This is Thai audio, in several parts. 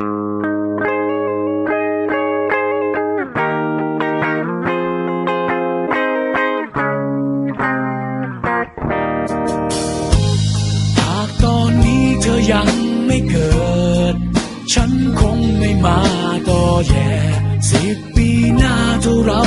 หากตอนนี้เธอยังไม่เกิด ฉันคงไม่มาต่อแย่สิบปีหน้าเท่เรา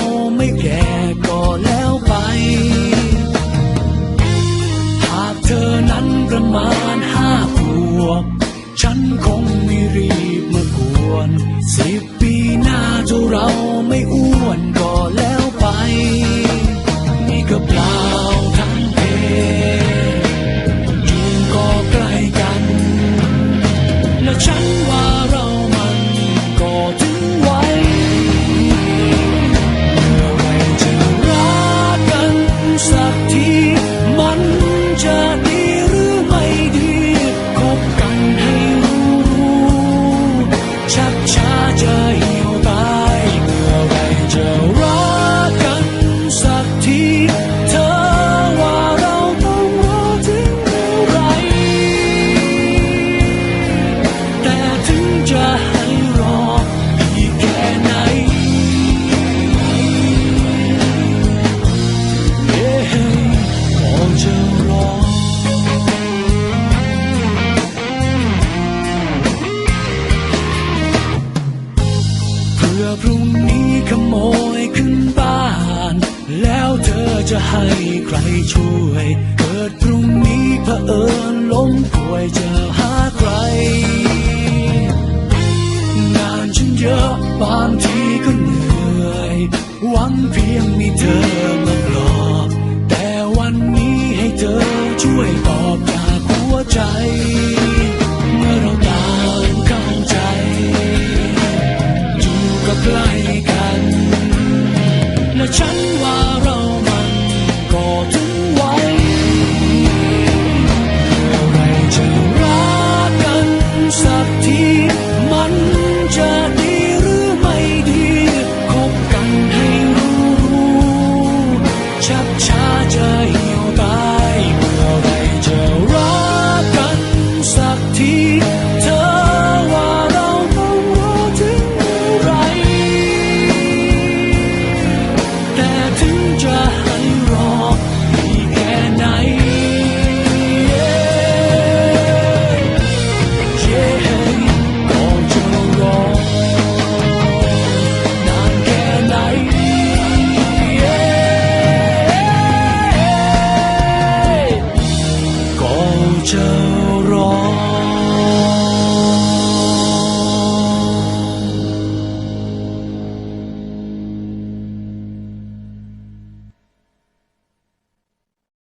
พรุ่งนี้ขโมยขึ้นบ้าน แล้วเธอจะให้ใครช่วย เกิดพรุ่งนี้เผอิญล้มป่วยจะหาใคร งานฉันเยอะบางทีก็เหนื่อย หวังเพียงมีเธอ และฉันว่าเรามันก็ถึงไว้อะไรจะรักกันสักทีมันจะดีหรือไม่ดีคบกันให้รู้รู้ชักช้าจะเหี่ยวตายเมื่อไรจะรักกันสักที